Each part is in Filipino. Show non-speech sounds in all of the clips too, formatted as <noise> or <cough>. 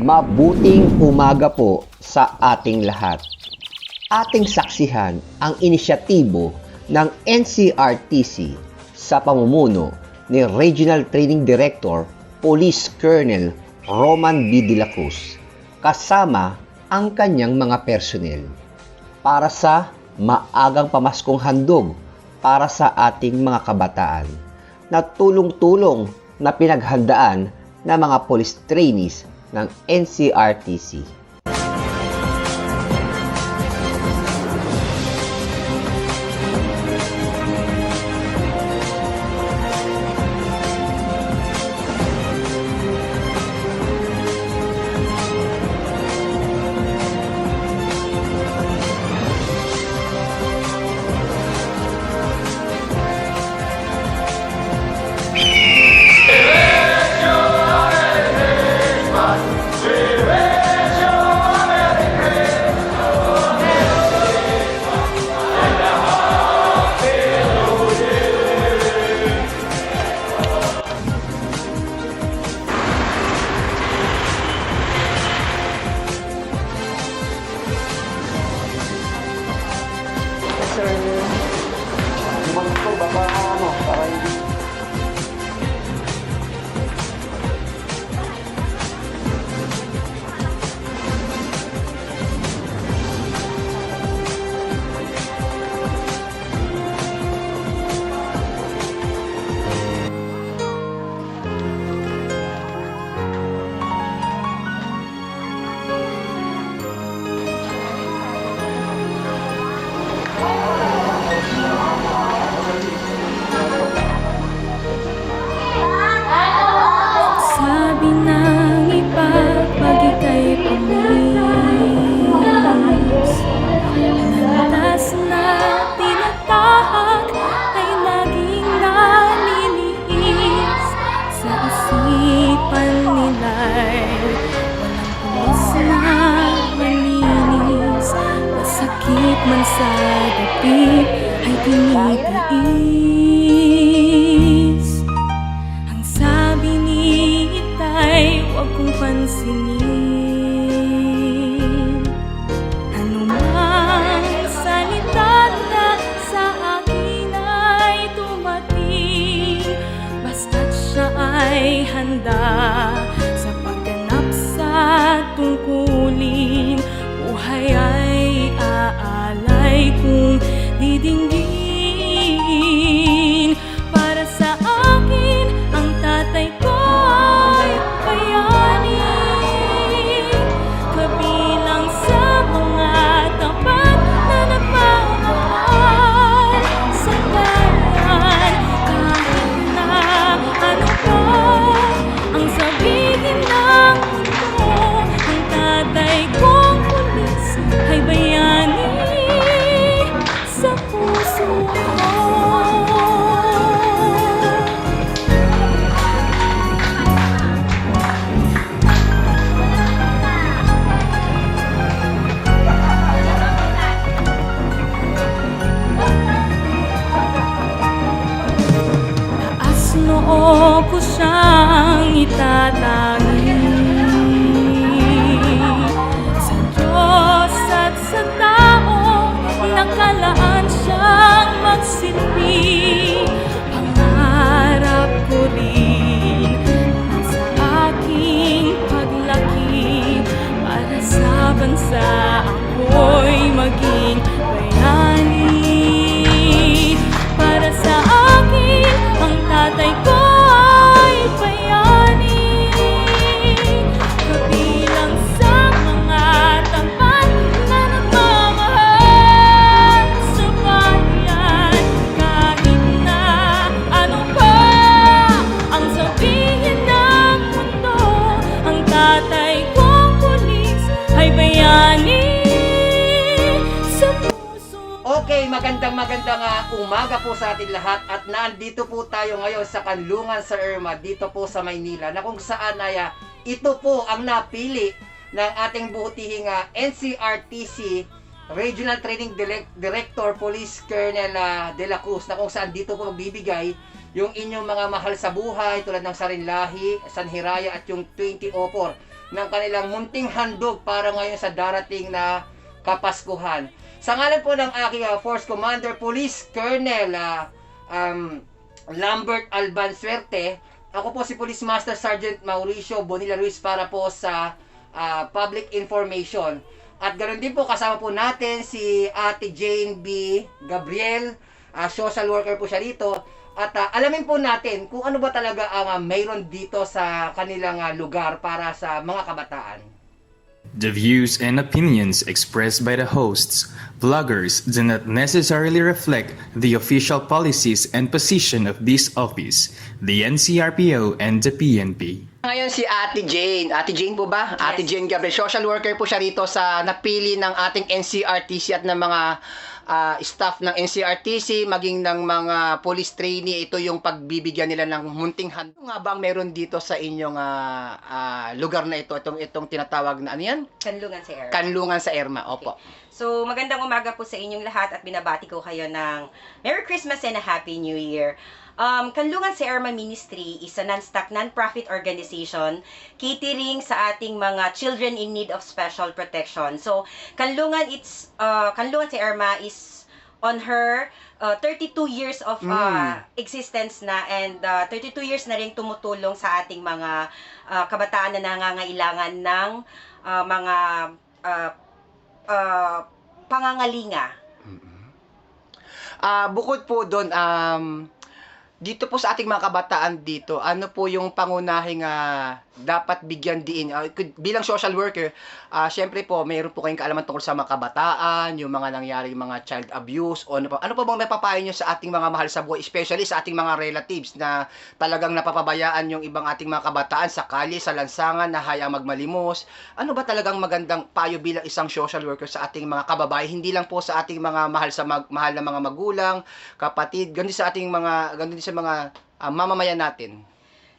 Mabuting umaga po sa ating lahat. Ating saksihan ang inisyatibo ng NCRTC sa pamumuno ni Regional Training Director Police Colonel Roman B. De La Cruz kasama ang kanyang mga personnel para sa maagang pamaskong handog para sa ating mga kabataan na tulong-tulong na pinaghandaan ng mga police trainees ng NCRTC. Dibdib ay tinitiis. Ang sabi ni Itay, huwag kong pansinin Okay, magandang magandang ah, umaga po sa ating lahat at nandito po tayo ngayon sa Kanlungan sa Irma dito po sa Maynila na kung saan ay ah, ito po ang napili ng ating buhutihing ah, NCRTC Regional Training Direct- Director Police Colonel ah, De La Cruz na kung saan dito po magbibigay yung inyong mga mahal sa buhay tulad ng Sarinlahi, San Hiraya at yung 20 Opor ng kanilang munting handog para ngayon sa darating na Kapaskuhan. Sa ngalan po ng aking ah, Force Commander Police Colonel ah, um, Lambert Alban Suerte, ako po si Police Master Sergeant Mauricio Bonilla Ruiz para po sa ah, public information. At ganoon din po kasama po natin si Ate Jane B. Gabriel, ah, social worker po siya dito. At ah, alamin po natin kung ano ba talaga ang ah, mayroon dito sa kanilang ah, lugar para sa mga kabataan. The views and opinions expressed by the hosts, vloggers do not necessarily reflect the official policies and position of this office, the NCRPO, and the PNP. Ngayon si Ate Jane. Ate Jane po ba? Ate Jane Gabriel. Social worker po siya rito sa napili ng ating NCRTC at ng mga ah, staff ng NCRTC, maging ng mga police trainee. Ito yung pagbibigyan nila ng munting hand. Ano nga bang meron dito sa inyong ah, ah, lugar na ito? Itong, itong tinatawag na ano yan? Kanlungan sa Air. Kanlungan sa Erma. Opo. so, magandang umaga po sa inyong lahat at binabati ko kayo ng Merry Christmas and a Happy New Year. Um, Kanlungan sa Erma Ministry is a non-stock, non-profit organization catering sa ating mga children in need of special protection. So, Kanlungan, it's, uh, Kanlungan sa Erma is on her uh, 32 years of uh, existence na and uh, 32 years na rin tumutulong sa ating mga uh, kabataan na nangangailangan ng uh, mga uh, uh, pangangalinga. Ah, bukod po doon, um, dito po sa ating mga kabataan dito, ano po yung pangunahing ah, dapat bigyan? Ah, could- bilang social worker, ah syempre po, mayroon po kayong kaalaman tungkol sa mga kabataan, yung mga nangyari, mga child abuse, o ano pa, ano pa bang napapayo nyo sa ating mga mahal sa buhay, especially sa ating mga relatives na talagang napapabayaan yung ibang ating mga kabataan sa kalye, sa lansangan, na hayang magmalimos. Ano ba talagang magandang payo bilang isang social worker sa ating mga kababayan, hindi lang po sa ating mga mahal sa mag- mahal na mga magulang, kapatid, ganun din sa ating mga ganun din sa mga ah, mamamayan natin.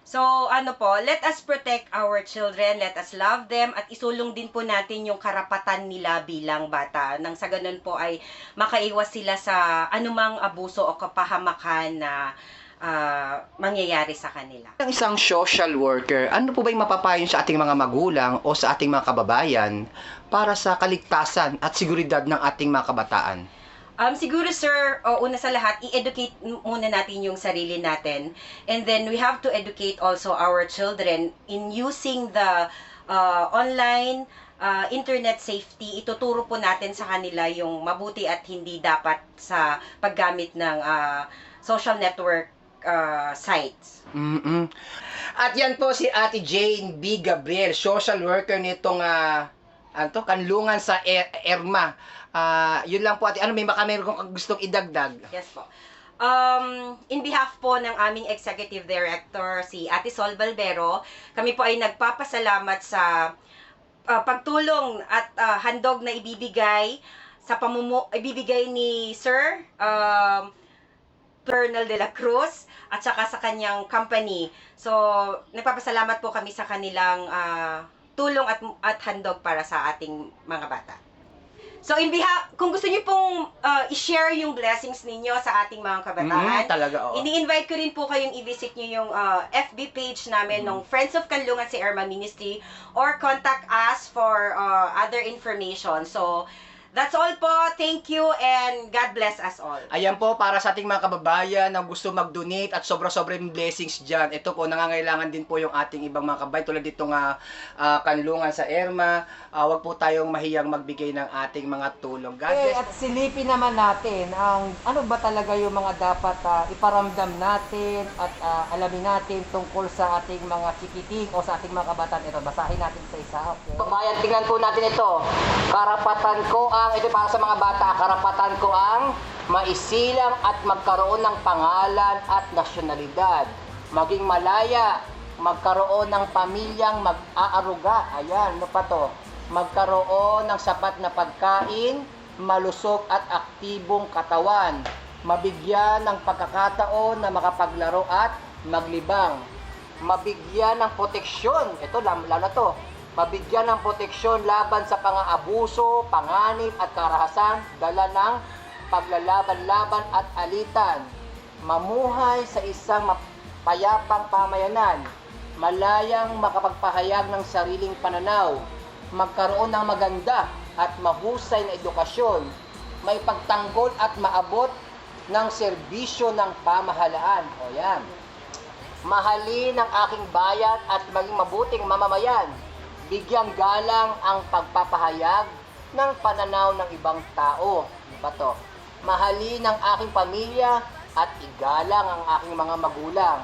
So, ano po, let us protect our children, let us love them, at isulong din po natin yung karapatan nila bilang bata. Nang sa ganun po ay makaiwas sila sa anumang abuso o kapahamakan na ah, mangyayari sa kanila. Ang isang social worker, ano po ba yung mapapayo sa ating mga magulang o sa ating mga kababayan para sa kaligtasan at seguridad ng ating mga kabataan? Um, siguro sir, o, una sa lahat, i-educate muna natin yung sarili natin. And then we have to educate also our children in using the uh, online uh, internet safety. Ituturo po natin sa kanila yung mabuti at hindi dapat sa paggamit ng uh, social network uh, sites. mm At yan po si Ate Jane B. Gabriel, social worker nitong ah, ano to, kanlungan sa Er- Erma. Ah, yun lang po ate. Ano may baka meron kong gustong idagdag? Yes po. Um, in behalf po ng aming Executive Director, si Ate Sol Balbero, kami po ay nagpapasalamat sa uh, pagtulong at uh, handog na ibibigay sa pamumu ibibigay ni Sir um, Colonel de la Cruz at saka sa kanyang company. So, nagpapasalamat po kami sa kanilang ah, tulong at at handog para sa ating mga bata. So, in behalf, kung gusto niyo pong ah, i-share yung blessings ninyo sa ating mga kabataan, Mm, talaga, oo. ini-invite ko rin po kayong i-visit niyo yung ah, FB page namin ng Friends of Kanlungan si Irma Ministry or contact us for ah, other information. So, that's all po. Thank you and God bless us all. Ayan po, para sa ating mga kababayan na gusto mag-donate at sobra-sobrang blessings dyan. Ito po, nangangailangan din po yung ating ibang mga kababayan tulad dito nga ah, kanlungan sa Erma. Ah, wag po tayong mahiyang magbigay ng ating mga tulong. God bless. at silipin naman natin ang ano ba talaga yung mga dapat ah, iparamdam natin at ah, alamin natin tungkol sa ating mga chikiting o sa ating mga kabataan. Ito, basahin natin sa isa. Okay. Bayan, tingnan po natin ito. Karapatan ko ang, ito para sa mga bata, karapatan ko ang maisilang at magkaroon ng pangalan at nasyonalidad. Maging malaya, magkaroon ng pamilyang mag-aaruga. Ayan, ano pa to? Magkaroon ng sapat na pagkain, malusog at aktibong katawan. Mabigyan ng pagkakataon na makapaglaro at maglibang. Mabigyan ng proteksyon. Ito, lalo to. Mabigyan ng proteksyon laban sa pang-aabuso, panganib at karahasan, dala ng paglalaban-laban at alitan. Mamuhay sa isang mapayapang pamayanan. malayang makapagpahayag ng sariling pananaw, magkaroon ng maganda at mahusay na edukasyon, may pagtanggol at maabot ng serbisyo ng pamahalaan. O yan. Mahalin ang aking bayan at maging mabuting mamamayan. Bigyang galang ang pagpapahayag ng pananaw ng ibang tao. Ano ba to? Mahalin ang aking pamilya at igalang ang aking mga magulang.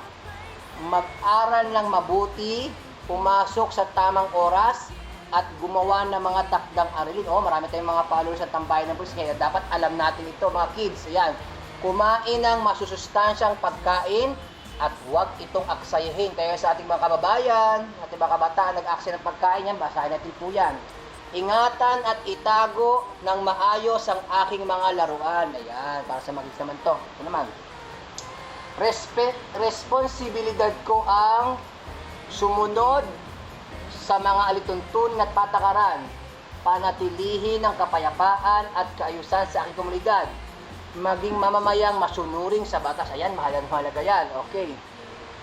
Mag-aral ng mabuti, pumasok sa tamang oras, at gumawa ng mga takdang aralin. Oh, marami tayong mga followers sa tambayan ng pulis, kaya dapat alam natin ito mga kids. Ayan, kumain ng masusustansyang pagkain at huwag itong aksayahin. Kaya sa ating mga kababayan, ating mga kabataan, nag-aksaya ng pagkain yan, basahin natin po yan. Ingatan at itago ng maayos ang aking mga laruan. Ayan, para sa mga kids naman to. Ito naman. Respe- responsibilidad ko ang sumunod sa mga alituntunin at patakaran, panatilihin ang kapayapaan at kaayusan sa aking komunidad, maging mamamayang masunuring sa batas. Ayan, mahalaga mahalaga yan. Okay.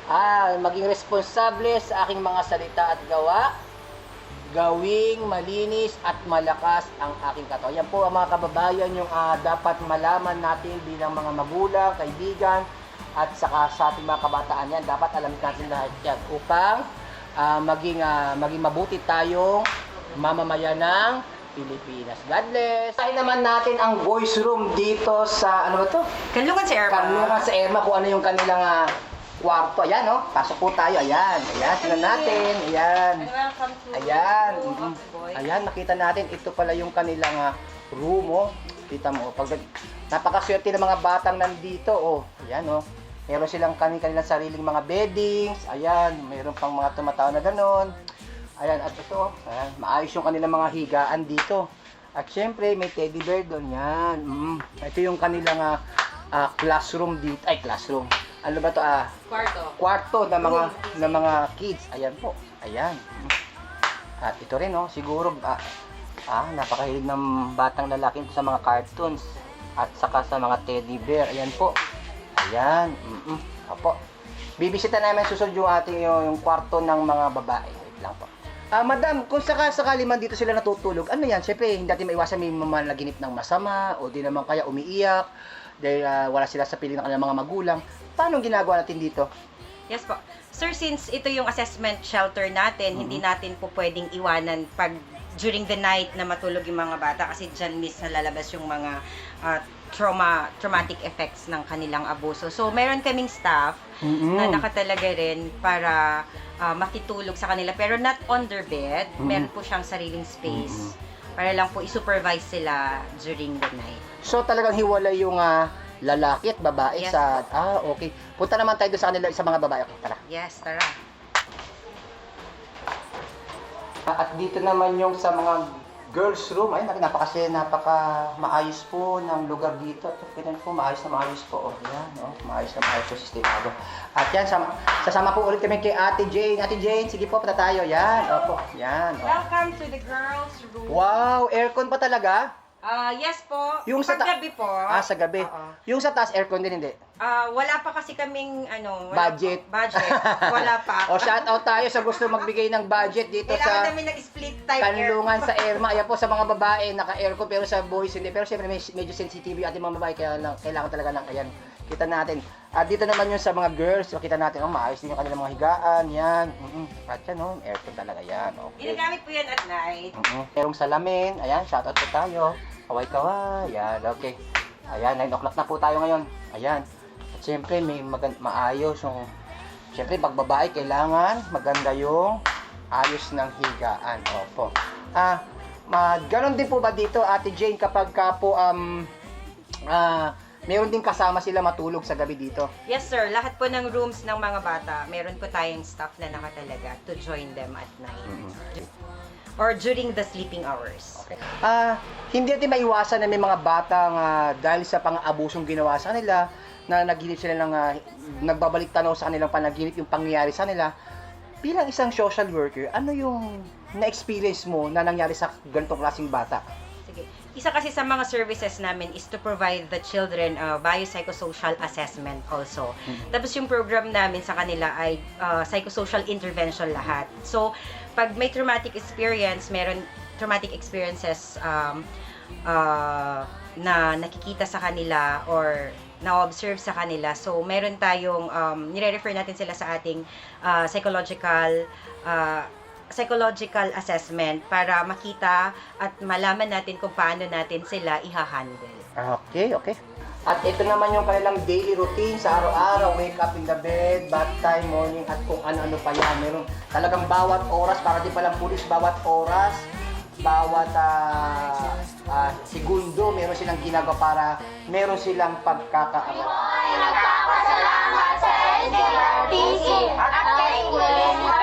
Ah, maging responsable sa aking mga salita at gawa, gawing malinis at malakas ang aking katawan. Yan po ang mga kababayan yung ah, dapat malaman natin bilang mga magulang, kaibigan, at saka sa ating mga kabataan yan. Dapat alam natin lahat yan upang ah, maging, ah, maging mabuti tayong mamamayan ng Pilipinas. God bless! Tayo naman natin ang voice room dito sa, ano ba to? Kanlungan si Irma. Kanlungan sa Erma kung ano yung kanilang ah, kwarto. Ayan, no? Pasok po tayo. Ayan. Ayan, tingnan natin. Ayan. Ayan. Mhm. Ayan, nakita natin. Ito pala yung kanilang ah, room, oh. Kita mo. Pag, napakaswerte ng mga batang nandito, oh. Ayan, oh. Meron silang kani kanilang sariling mga beddings. Ayan, mayroon pang mga tumatawa na ganon. Ayan, at ito, ayan, maayos yung kanilang mga higaan dito. At syempre, may teddy bear doon. Yan. Mm. Ito yung kanilang ah, ah, classroom dito. Ay, classroom. Ano ba to? Ah, Kwarto. kwarto ng mga ng mga kids. Ayan po. Ayan. At ito rin oh, siguro ah, ah napakahilig ng batang lalaki sa mga cartoons at saka sa mga teddy bear. Ayan po. Ayan. Mm. Opo. Bibisita namin susunod yung ating yung, yung kwarto ng mga babae. Ah, madam, kung saka sakali man dito sila natutulog, ano yan? Siyempre, hindi natin maiwasan may mamalaginip ng masama o di naman kaya umiiyak dahil ah, wala sila sa piling ng kanilang mga magulang. Paano ang ginagawa natin dito? Yes po. Sir, since ito yung assessment shelter natin, hindi natin po pwedeng iwanan pag during the night na matulog yung mga bata kasi dyan miss nalalabas yung mga ah, trauma traumatic effects ng kanilang abuso. So, meron kaming staff Mm-mm. na nakatalaga rin para ah, makitulog sa kanila pero not on their bed. Mm. Meron po siyang sariling space para lang po i-supervise sila during the night. So talagang hiwalay yung ah, lalaki at babae Yes. sa ah okay. Punta naman tayo sa kanila sa mga babae. Okay, tara. Yes, tara. Ah, At dito naman yung sa mga girls room. Ay, napaka napaka maayos po ng lugar dito. At ganun po, maayos na maayos po. Oh, yan, oh, maayos na maayos po sistemado. At yan, sama, sasama po ulit kami kay Ate Jane. Ate Jane, sige po, punta tayo. Yan, opo, yan. Oh. Welcome to the girls' room. Wow, aircon pa talaga? Ah, yes po. Yung sa ta- Paggabi po. Ah, sa gabi. Oo. Yung sa taas, aircon din, hindi? Ah, wala pa kasi kaming ano, wala Budget. pa- budget. <laughs> Wala pa. O shout out tayo sa gusto magbigay ng budget dito Kailangan sa namin nag-split type kanlungan air. sa <laughs> Erma. Ayan po sa mga babae, naka-aircon pero sa boys hindi. Pero syempre medyo sensitive yung ating mga babae kaya lang, kailangan talaga ng ayan. Kita natin. At dito naman yung sa mga girls, so kita natin, oh, maayos din yung kanilang mga higaan, yan. Mm At yan, oh, aircon talaga yan. Okay. Ginagamit po yan at night. Mm-mm. Merong salamin, ayan, shout out po tayo. Kaway kaway, ayan, okay. Ayan, 9 o'clock na po tayo ngayon. Ayan. At syempre, may magan- maayos yung... Syempre, pag babae, kailangan maganda yung ayos ng higaan. Opo. Ah, ma ganon din po ba dito, Ate Jane, kapag ka po, um, ah, meron din kasama sila matulog sa gabi dito? Yes sir, lahat po ng rooms ng mga bata, meron po tayong staff na nakatalaga to join them at night. Or during the sleeping hours. Okay. Ah, hindi natin maiwasan na may mga batang ah, dahil sa pang-abusong ginawa sa kanila na naginip sila ng ah, nagbabalik tanaw sa kanilang panaginip yung pangyayari sa nila. Bilang isang social worker, ano yung na-experience mo na nangyari sa ganitong klaseng bata? Isa kasi sa mga services namin is to provide the children uh, biopsychosocial assessment also. Tapos yung program namin sa kanila ay uh, psychosocial intervention lahat. So, pag may traumatic experience, meron traumatic experiences um, uh, na nakikita sa kanila or na-observe sa kanila. So, meron tayong, um, nire-refer natin sila sa ating uh, psychological uh, psychological assessment para makita at malaman natin kung paano natin sila ihahandle. Okay, okay. At ito naman yung kanilang daily routine sa araw-araw, wake up in the bed, bath time, morning, at kung ano-ano pa yan. Meron talagang bawat oras, para di palang pulis, bawat oras, bawat uh, uh, segundo, meron silang ginagawa para meron silang pagkakaaral. Ito ay nagpapasalamat sa NCRTC at kay Kuya